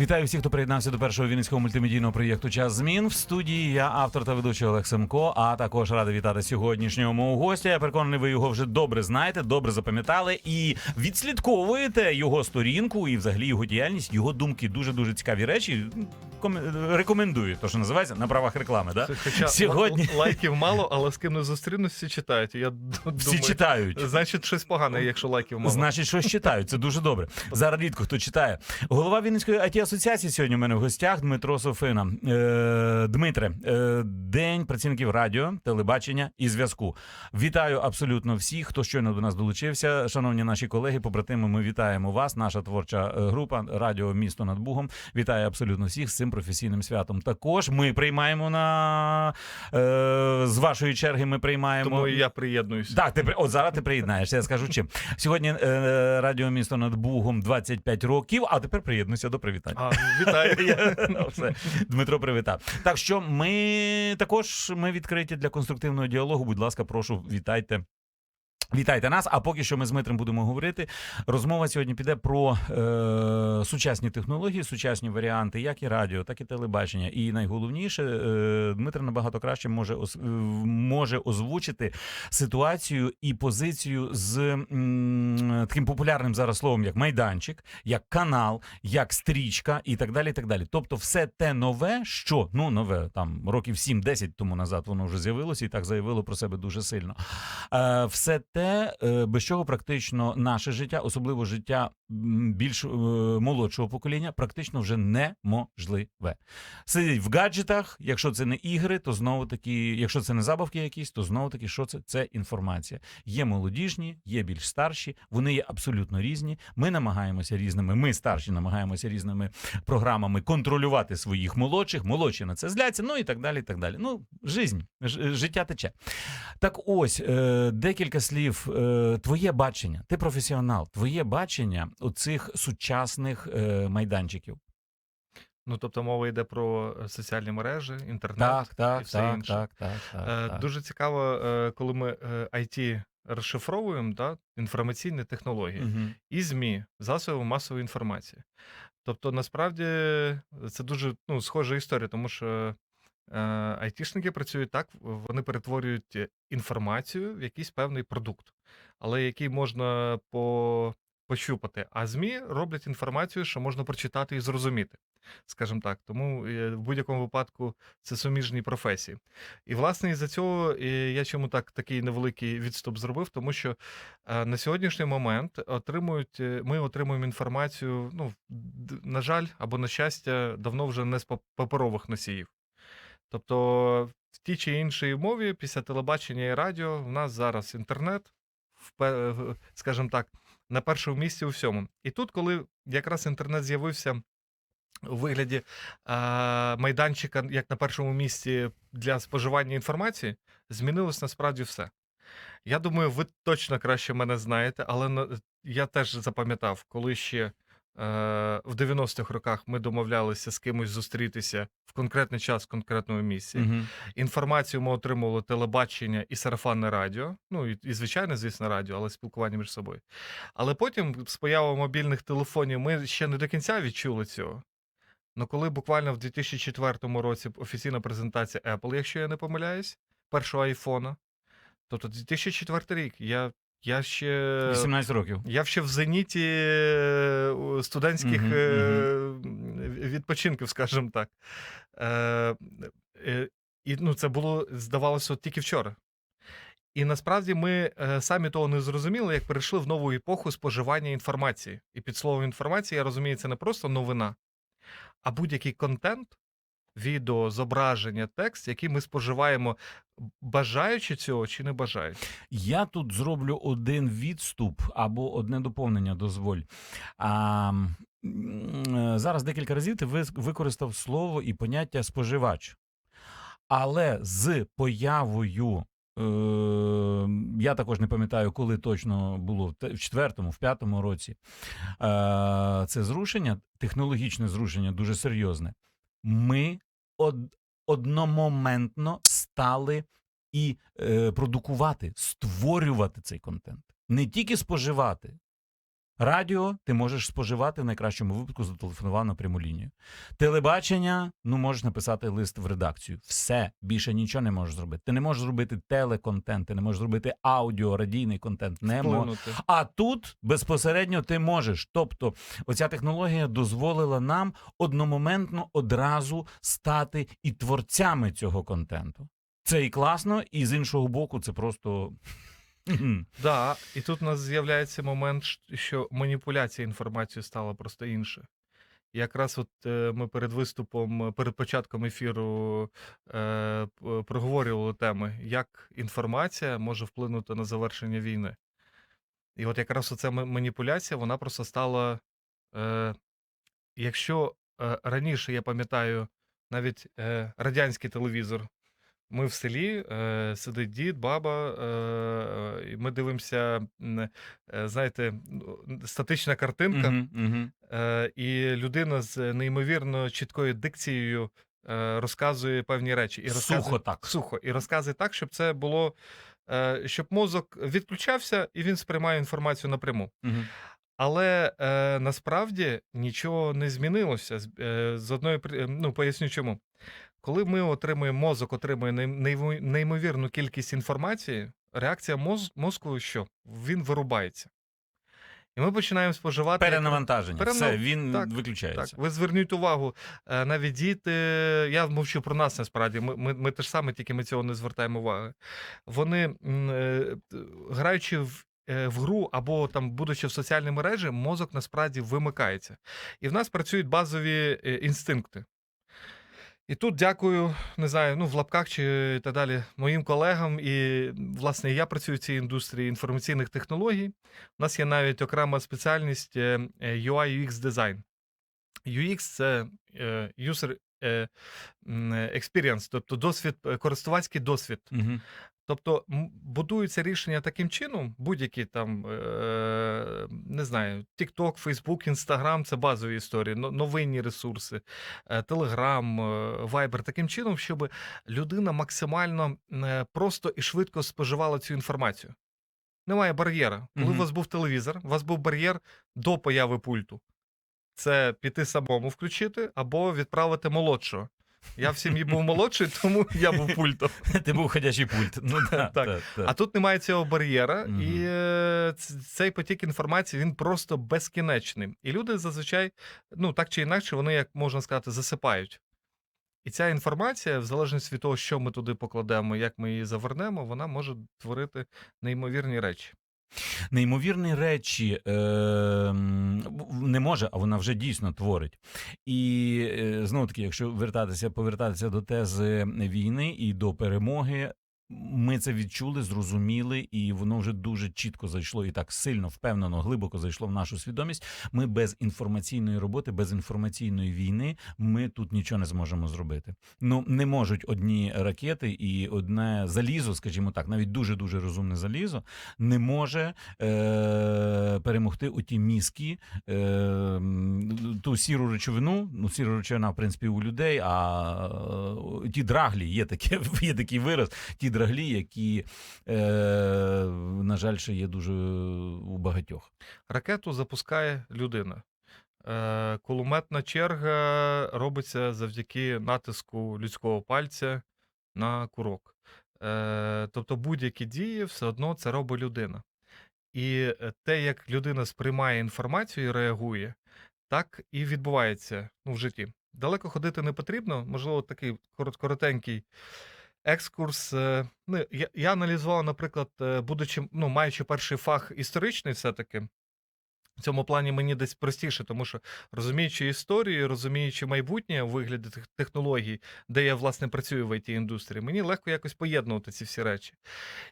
Вітаю всіх, хто приєднався до першого вінницького мультимедійного проєкту Час змін. В студії я автор та ведучий Олег Семко. А також радий вітати сьогоднішнього мого гостя. Я переконаний, ви його вже добре знаєте, добре запам'ятали і відслідковуєте його сторінку і взагалі його діяльність, його думки. Дуже дуже цікаві речі. Ком- Рекомендую, то що називається на правах реклами. Да? Хоча Сьогодні- лайків мало, але з ким не зустрінусь, всі читають. Я д- Всі читають. Значить, щось погане, якщо лайків мало. Значить, щось читають. Це дуже добре. Зараз рідко хто читає. Голова Вінницької it асоціації сьогодні у мене в гостях Дмитро Софина. Е, Дмитре, е, день працівників радіо, телебачення і зв'язку. Вітаю абсолютно всіх, хто щойно до нас долучився. Шановні наші колеги, побратими, ми вітаємо вас. Наша творча е, група Радіо Місто над Бугом. Вітаю абсолютно всіх з цим професійним святом. Також ми приймаємо на е, з вашої черги. Ми приймаємо Тому я приєднуюсь. так, ти от зараз ти приєднаєшся. Я скажу чим. Сьогодні е, радіо місто над Бугом 25 років, а тепер приєднуйся до привітань. А, вітаю. Ну, все. Дмитро привітав. Так що ми також ми відкриті для конструктивного діалогу. Будь ласка, прошу, вітайте. Вітайте нас. А поки що ми з Дмитром будемо говорити. Розмова сьогодні піде про е, сучасні технології, сучасні варіанти, як і радіо, так і телебачення. І найголовніше, е, Дмитро набагато краще може ос- е, може озвучити ситуацію і позицію з м, таким популярним зараз словом, як майданчик, як канал, як стрічка і так далі. і так далі. Тобто, все те нове, що ну нове там років 7-10 тому назад воно вже з'явилося і так заявило про себе дуже сильно. Е, все те, е, без чого практично наше життя, особливо життя більш е, молодшого покоління, практично вже неможливе. Сидять в гаджетах. Якщо це не ігри, то знову таки, якщо це не забавки якісь, то знову таки, що це? Це інформація. Є молодіжні, є більш старші. Вони є абсолютно різні. Ми намагаємося різними. Ми старші намагаємося різними програмами контролювати своїх молодших. Молодші на це зляться. Ну і так далі. і так далі. Ну, жизнь, життя тече. Так ось е, декілька слів. Е, твоє бачення, ти професіонал, твоє бачення оцих сучасних е, майданчиків. Ну, тобто мова йде про е, соціальні мережі, інтернет. Так, і все так, інше. так, так, так, Е, так. Дуже цікаво, коли ми IT розшифровуємо, да, інформаційні технології. Мгм. і ЗМІ, засоби масової інформації. Тобто, насправді, це дуже ну, схожа історія, тому що е, айтішники працюють так, вони перетворюють інформацію в якийсь певний продукт, але який можна по, пощупати. А ЗМІ роблять інформацію, що можна прочитати і зрозуміти, скажімо так. Тому е, в будь-якому випадку це суміжні професії. І, власне, із-за цього е, я чому так такий невеликий відступ зробив, тому що Е, На сьогоднішній момент отримують, е, ми отримуємо інформацію, ну, на жаль, або на щастя, давно вже не з пап- паперових носіїв. Тобто, в тій чи іншій мові, після телебачення і радіо, в нас зараз інтернет, скажімо так, на першому місці у всьому. І тут, коли якраз інтернет з'явився у вигляді а, майданчика, як на першому місці для споживання інформації, змінилось насправді все. Я думаю, ви точно краще мене знаєте, але я теж запам'ятав, коли ще в 90-х роках ми домовлялися з кимось зустрітися в конкретний час в конкретному місці. Мгм. Інформацію ми отримували телебачення і сарафанне радіо. Ну і, і звичайно, звісно, радіо, але спілкування між собою. Але потім, з появою мобільних телефонів, ми ще не до кінця відчули цього. Ну, коли буквально в 2004 році офіційна презентація Apple, якщо я не помиляюсь, першого айфона. Тобто 2004 рік. Я, я ще. 18 років. Я ще в зеніті е, студентських е, відпочинків, скажімо так. Е, І ну, це було, здавалося, от тільки вчора. І насправді ми самі того не зрозуміли, як перейшли в нову епоху споживання інформації. І під словом інформація, я розумію, це не просто новина, а будь-який контент, відео, зображення, текст, який ми споживаємо, бажаючи цього чи не бажаючи. Я тут зроблю один відступ або одне доповнення, дозволь. А, е, зараз декілька разів ти використав слово і поняття споживач. Але з появою. е, Я також не пам'ятаю, коли точно було в четвертому, в п'ятому році. е, Це зрушення, технологічне зрушення, дуже серйозне. Ми од- одномоментно стали і е, продукувати, створювати цей контент. Не тільки споживати. Радіо ти можеш споживати в найкращому випадку, зателефонував на пряму лінію. Телебачення, ну можеш написати лист в редакцію. Все більше нічого не можеш зробити. Ти не можеш зробити телеконтент, ти не можеш зробити аудіо, радійний контент. Не. Вплинути. А тут безпосередньо ти можеш. Тобто, оця технологія дозволила нам одномоментно одразу стати і творцями цього контенту. Це і класно, і з іншого боку, це просто. Да, і тут у нас з'являється момент, що маніпуляція інформацією стала просто інше. І Якраз от е, ми перед виступом, перед початком ефіру е, проговорювали теми, як інформація може вплинути на завершення війни. І от якраз оця маніпуляція, вона просто стала. Е, якщо е, раніше, я пам'ятаю, навіть е, радянський телевізор ми в селі, е, сидить дід, баба, е, е, і ми дивимося, е, знаєте, ну, статична картинка, Мгм, мгм. е, і людина з неймовірно чіткою дикцією е, розказує певні речі. І розказує, Сухо так. Сухо. І розказує так, щоб це було, е, щоб мозок відключався і він сприймає інформацію напряму. Мгм. Але е, насправді нічого не змінилося. З- Е, з одної при- е, ну поясню чому. Коли ми отримуємо мозок, отримує неймовірну кількість інформації, реакція моз, мозку що? Він вирубається. І ми починаємо споживати. Перенавантаження. Перенав- Все, він так, виключається. Так, ви зверніть увагу, е, навіть діти, я мовчу про нас насправді. Ми, ми, ми те ж саме, тільки ми цього не звертаємо уваги. Вони, е, граючи в, е, в гру або там, будучи в соціальній мережі, мозок насправді вимикається. І в нас працюють базові інстинкти. І тут дякую, не знаю, ну в лапках чи так далі, моїм колегам. І власне я працюю в цій індустрії інформаційних технологій. У нас є навіть окрема спеціальність е, е, UI UX дизайн. UX це е, user experience, тобто досвід, користувацький досвід. Мгм. Тобто будуються рішення таким чином, будь-які там, е, не знаю, TikTok, Facebook, Instagram це базові історії, новинні ресурси, е, Telegram, е, Viber, таким чином, щоб людина максимально е, просто і швидко споживала цю інформацію. Немає бар'єра. Коли Мгм. у вас був телевізор, у вас був бар'єр до появи пульту. Це піти самому включити або відправити молодшого. Я в сім'ї був молодший, тому я був пультом. Ти був ходячий пульт. Ну, да, Так. так, так. А тут немає цього бар'єра, Мгм. і е, цей потік інформації він просто безкінечний. І люди зазвичай, ну так чи інакше, вони, як можна сказати, засипають. І ця інформація, в залежності від того, що ми туди покладемо, як ми її завернемо, вона може творити неймовірні речі. Неймовірні речі е, не може, а вона вже дійсно творить. І е, знову таки, якщо вертатися, повертатися до тези війни і до перемоги. Ми це відчули, зрозуміли, і воно вже дуже чітко зайшло і так сильно, впевнено, глибоко зайшло в нашу свідомість. Ми без інформаційної роботи, без інформаційної війни, ми тут нічого не зможемо зробити. Ну не можуть одні ракети і одне залізо, скажімо так, навіть дуже дуже розумне залізо, не може е, перемогти оті мізки, е, ту сіру речовину. Ну, сіра речовина, в принципі, у людей, а е, ті драглі, є, таке, є такий вираз, ті драглі, які, е, на жаль, ще є дуже у багатьох. Ракету запускає людина. Е, Кулеметна черга робиться завдяки натиску людського пальця на курок. Е, Тобто будь-які дії все одно це робить людина. І е, те, як людина сприймає інформацію і реагує, так і відбувається ну, в житті. Далеко ходити не потрібно, можливо, такий корот- коротенький екскурс. Е, Ну, я, я аналізував, наприклад, е, будучи, ну, маючи перший фах історичний, все-таки. В цьому плані мені десь простіше, тому що розуміючи історію, розуміючи майбутнє у вигляді технологій, де я власне працюю в it індустрії, мені легко якось поєднувати ці всі речі.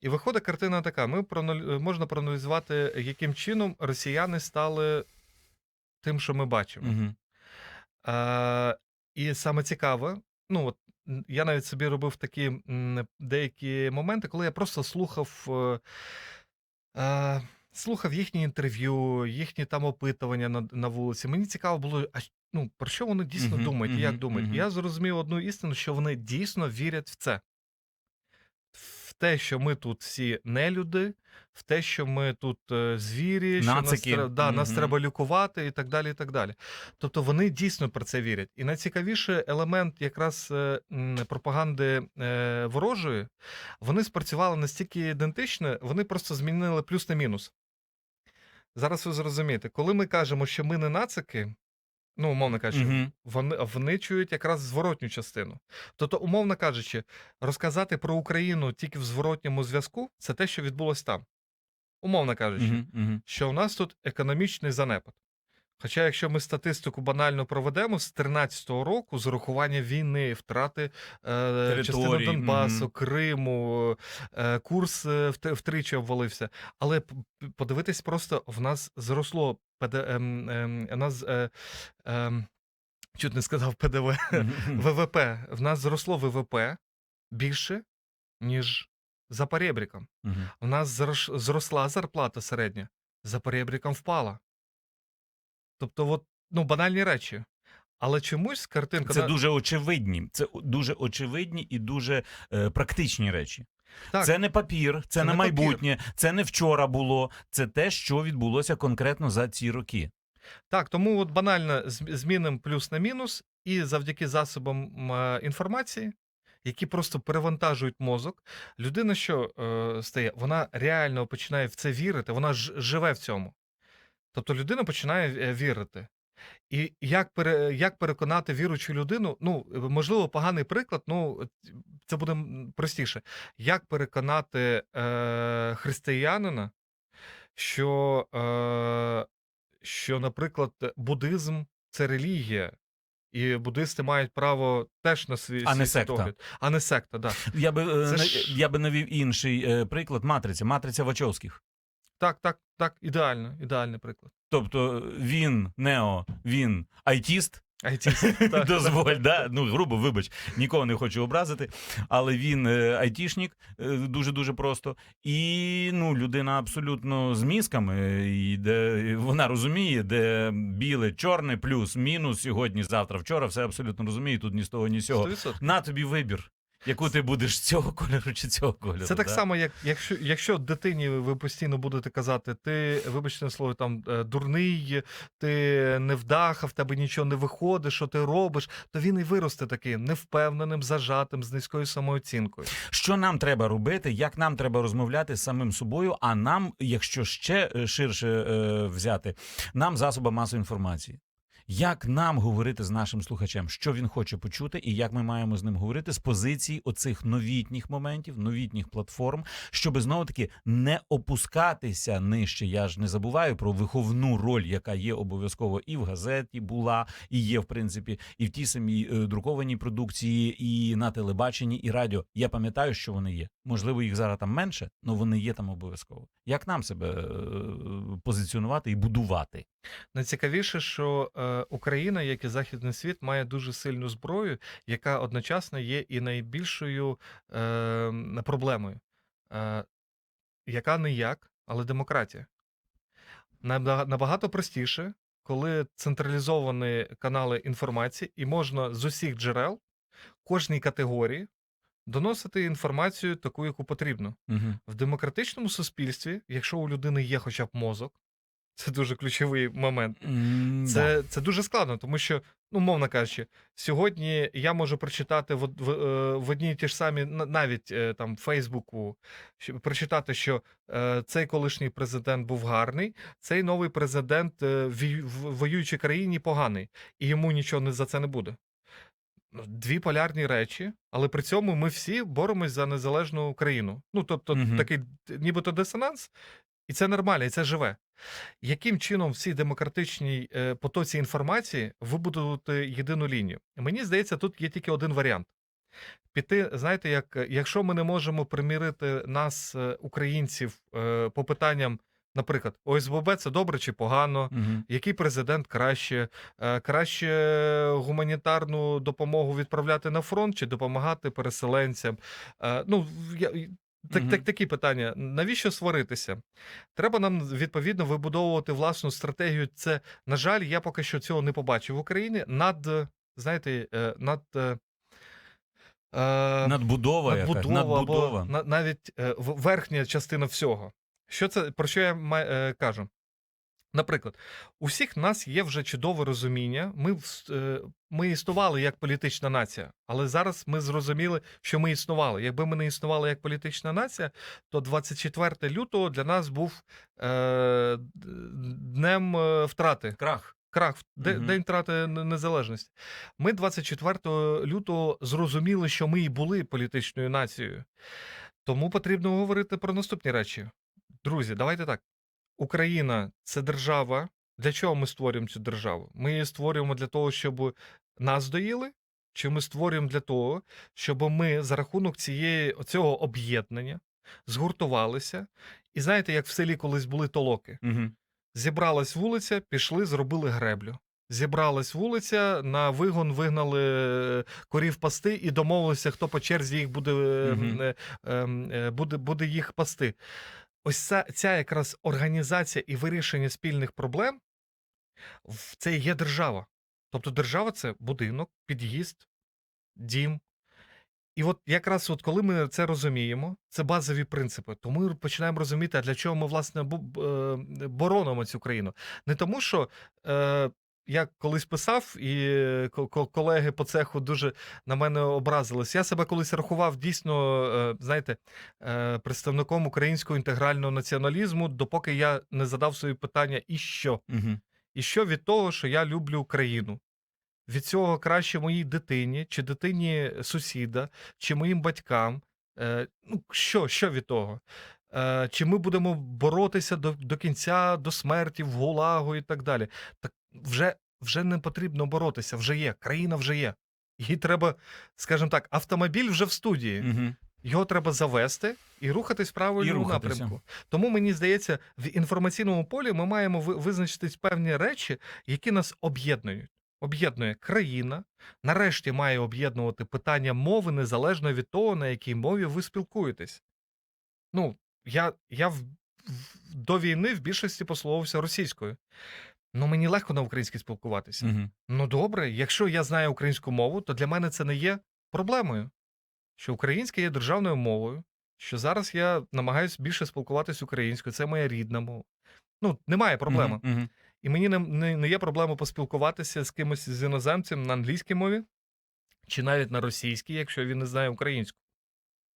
І виходить картина така: ми проаналь- можна проаналізувати, яким чином росіяни стали тим, що ми бачимо. Угу. Е, і саме цікаве, ну от я навіть собі робив такі деякі моменти, коли я просто слухав. Е, е, Слухав їхні інтерв'ю, їхні там опитування на, на вулиці. Мені цікаво було, а ну, про що вони дійсно Мгм, думають і як думають. думають. мгм. Я зрозумів одну істину, що вони дійсно вірять в це. Те, що ми тут всі нелюди, в те, що ми тут е, звірі, що нас, Нацики. тре- да, нас треба лікувати і так далі. і так далі. Тобто вони дійсно про це вірять. І найцікавіше елемент якраз е, пропаганди е, ворожої, вони спрацювали настільки ідентично, вони просто змінили плюс на мінус. Зараз ви зрозумієте, коли ми кажемо, що ми не нацики, ну, умовно кажучи, Мгм. вони, вони чують якраз зворотню частину. Тобто, умовно кажучи, розказати про Україну тільки в зворотньому зв'язку це те, що відбулось там. Умовно кажучи, Мгм. Мгм. що у нас тут економічний занепад. Хоча, якщо ми статистику банально проведемо з 13-го року, з урахування війни, втрати е, частини Донбасу, мгм. Криму, е, курс е, втричі обвалився. Але подивитись, просто в нас зросло ПД, ем, ем, у нас, е, ем, чуть не сказав ПДВ. Мгм. ВВП. В нас зросло ВВП більше, ніж за перебріком. Мгм. У нас зросла зарплата середня, за перебріком впала. Тобто, от, ну, банальні речі. Але чомусь картинка. Це дуже очевидні. Це дуже очевидні і дуже е, практичні речі. Так. Це не папір, це, Це не не папір. майбутнє, це не вчора було. Це те, що відбулося конкретно за ці роки. Так, тому от банально зм- змінимо плюс на мінус, і завдяки засобам е, інформації, які просто перевантажують мозок, людина, що е, стає, вона реально починає в це вірити, вона ж живе в цьому. Тобто людина починає е, вірити. І як, пере, як переконати віручу людину, ну, е, можливо, поганий приклад, ну, це буде простіше. Як переконати е, християнина, що, е, що, наприклад, буддизм це релігія, і буддисти мають право теж на свій, А не свій секта. світогляд. А не секта, да. Я би, е, Це ж- я би навів інший приклад матриця, матриця Вачовських. Так, так, так, ідеально, ідеальний приклад. Тобто він, Нео, він айтіст, Айтіст, так, дозволь, да? ну грубо, вибач, нікого не хочу образити, але він е, айтішник, е, дуже-дуже просто. І ну, людина абсолютно з мізками, і де вона розуміє, де біле, чорне, плюс, мінус, сьогодні, завтра, вчора, все абсолютно розуміє, тут ні з того, ні з цього. 100%. На тобі вибір, яку ти будеш цього кольору чи цього кольору. Це так да? само, як якщо, якщо дитині ви постійно будете казати, ти, вибачте слово, там е, дурний, ти невдаха, в тебе нічого не виходить, що ти робиш, то він і виросте таким невпевненим, зажатим, з низькою самооцінкою. Що нам треба робити, як нам треба розмовляти з самим собою, а нам, якщо ще е, ширше е, взяти, нам засоби масової інформації. Як нам говорити з нашим слухачем, що він хоче почути, і як ми маємо з ним говорити з позиції оцих новітніх моментів, новітніх платформ, щоб знову таки не опускатися нижче. Я ж не забуваю про виховну роль, яка є обов'язково і в газеті була, і є в принципі, і в тій самій е, друкованій продукції, і на телебаченні, і радіо. Я пам'ятаю, що вони є. Можливо, їх зараз там менше, але вони є там обов'язково. Як нам себе е, позиціонувати і будувати? Найцікавіше, що е, Україна, як і Західний світ, має дуже сильну зброю, яка одночасно є і найбільшою е, проблемою, е, яка не як, але демократія. Набага- Набагато простіше, коли централізовані канали інформації, і можна з усіх джерел кожній категорії доносити інформацію таку, яку потрібно. Угу. В демократичному суспільстві, якщо у людини є хоча б мозок, це дуже ключовий момент. Це, це дуже складно, тому що, ну, мовно кажучи, сьогодні я можу прочитати в, в, е, в одній ті ж самі, навіть е, там Фейсбуку, прочитати, що е, цей колишній президент був гарний, цей новий президент е, вій- в воюючій країні поганий, і йому нічого не за це не буде. Ну, Дві полярні речі, але при цьому ми всі боремось за незалежну країну. Ну, тобто, Мгм. такий нібито дисонанс, і це нормально, і це живе. Яким чином в цій демократичній е, потоці інформації вибудувати єдину лінію? Мені здається, тут є тільки один варіант. Піти, знаєте, як якщо ми не можемо примірити нас, е, українців, е, по питанням, наприклад, ОСББ це добре чи погано, Угу. який президент краще, краще гуманітарну допомогу відправляти на фронт чи допомагати переселенцям. Ну, так, так, такі питання. Навіщо сваритися? Треба нам відповідно вибудовувати власну стратегію. Це, на жаль, я поки що цього не побачив в Україні. Над, знаєте, е, над. е, е, Надбудова, якась, надбудова, надбудова. або на- навіть верхня частина всього. Що це про що я кажу? Наприклад, у всіх нас є вже чудове розуміння. Ми, е, ми існували як політична нація, але зараз ми зрозуміли, що ми існували. Якби ми не існували як політична нація, то 24 лютого для нас був е, днем е, втрати. Крах. Крах, де- Мгм. день втрати незалежності. Ми 24 лютого зрозуміли, що ми і були політичною нацією. Тому потрібно говорити про наступні речі. Друзі, давайте так. Україна це держава. Для чого ми створюємо цю державу? Ми її створюємо для того, щоб нас доїли, чи ми створюємо для того, щоб ми за рахунок цієї цього об'єднання згуртувалися. І знаєте, як в селі колись були толоки. Угу. Зібралась вулиця, пішли, зробили греблю. Зібралась вулиця, на вигон вигнали е, корів пасти і домовилися, хто по черзі їх буде, е, буде, буде їх пасти. Ось ця, ця якраз організація і вирішення спільних проблем це є держава. Тобто держава це будинок, під'їзд, дім. І от якраз от коли ми це розуміємо, це базові принципи, то ми починаємо розуміти, а для чого ми власне е, боронимо цю країну. Не тому, що е, я колись писав, і е, ко- ко- колеги по цеху дуже на мене образились. Я себе колись рахував дійсно, е, знаєте, е, представником українського інтегрального націоналізму, допоки я не задав собі питання, і що? Угу. І що від того, що я люблю Україну? Від цього краще моїй дитині, чи дитині сусіда, чи моїм батькам. Ну, що, що від того? Чи ми будемо боротися до, до кінця, до смерті, в гулагу і так далі? Так вже, вже не потрібно боротися, вже є, країна вже є. Їй треба, скажімо так, автомобіль вже в студії. Угу. Його треба завести і рухатись в правильному напрямку. Тому мені здається, в інформаційному полі ми маємо ви- визначити певні речі, які нас об'єднують. Об'єднує країна, нарешті має об'єднувати питання мови незалежно від того, на якій мові ви спілкуєтесь. Ну, я, я в, в- до війни в більшості послуговувався російською. Ну, мені легко на українській спілкуватися. Угу. Ну добре, якщо я знаю українську мову, то для мене це не є проблемою. Що українська є державною мовою, що зараз я намагаюся більше спілкуватися українською, це моя рідна мова. Ну, немає проблеми. Угу. І мені не, не, не є проблема поспілкуватися з кимось з іноземцем на англійській мові, чи навіть на російській, якщо він не знає українську.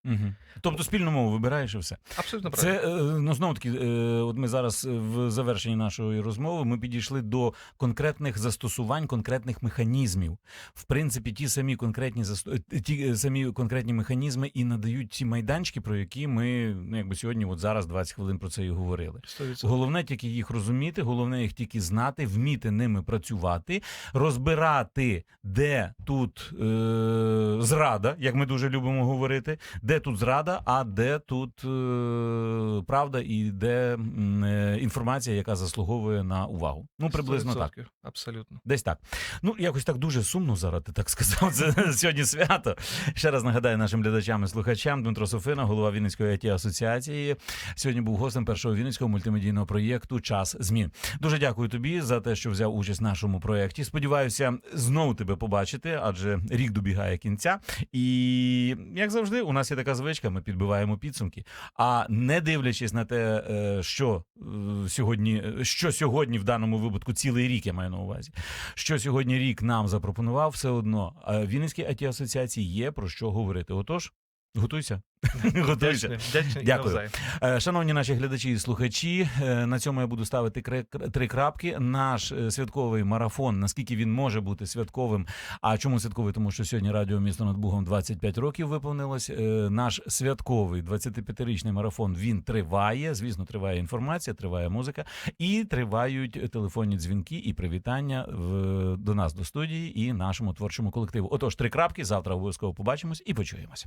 Угу. Тобто спільну мову вибираєш і все. Абсолютно правильно. Це ну знову таки, е, от ми зараз е, в завершенні нашої розмови ми підійшли до конкретних застосувань, конкретних механізмів. В принципі, ті самі конкретні е, ті самі конкретні механізми і надають ті майданчики, про які ми ну якби сьогодні, от зараз 20 хвилин про це і говорили. 100%. Головне тільки їх розуміти, головне їх тільки знати, вміти ними працювати, розбирати, де тут е, зрада, як ми дуже любимо говорити, де тут зрада, а де тут е, правда і де е, інформація, яка заслуговує на увагу. Ну, приблизно так. 100%. Абсолютно. Десь так. Ну, якось так дуже сумно зараз, ти так сказав. Це сьогодні свято. Ще раз нагадаю нашим глядачам і слухачам Дмитро Софина, голова Вінницької it асоціації. Сьогодні був гостем першого вінницького мультимедійного проєкту Час змін. Дуже дякую тобі за те, що взяв участь в нашому проєкті. Сподіваюся, знову тебе побачити, адже рік добігає кінця. І як завжди, у нас є така звичка, ми підбиваємо підсумки. А не дивлячись на те, е, що е, сьогодні, що сьогодні в даному випадку цілий рік я маю на увазі, що сьогодні рік нам запропонував, все одно е, Вінницькій it асоціації є про що говорити. Отож, готуйся. Готуйся. Вдячний, вдячний Дякую. Е, Шановні наші глядачі і слухачі, е, на цьому я буду ставити три крапки. Наш е, святковий марафон, наскільки він може бути святковим. А чому святковий? Тому що сьогодні радіо місто над Бугом 25 років виповнилось. Наш святковий 25-річний марафон він триває. Звісно, триває інформація, триває музика і тривають телефонні дзвінки і привітання в, до нас до студії і нашому творчому колективу. Отож, три крапки. Завтра обов'язково побачимось і почуємось.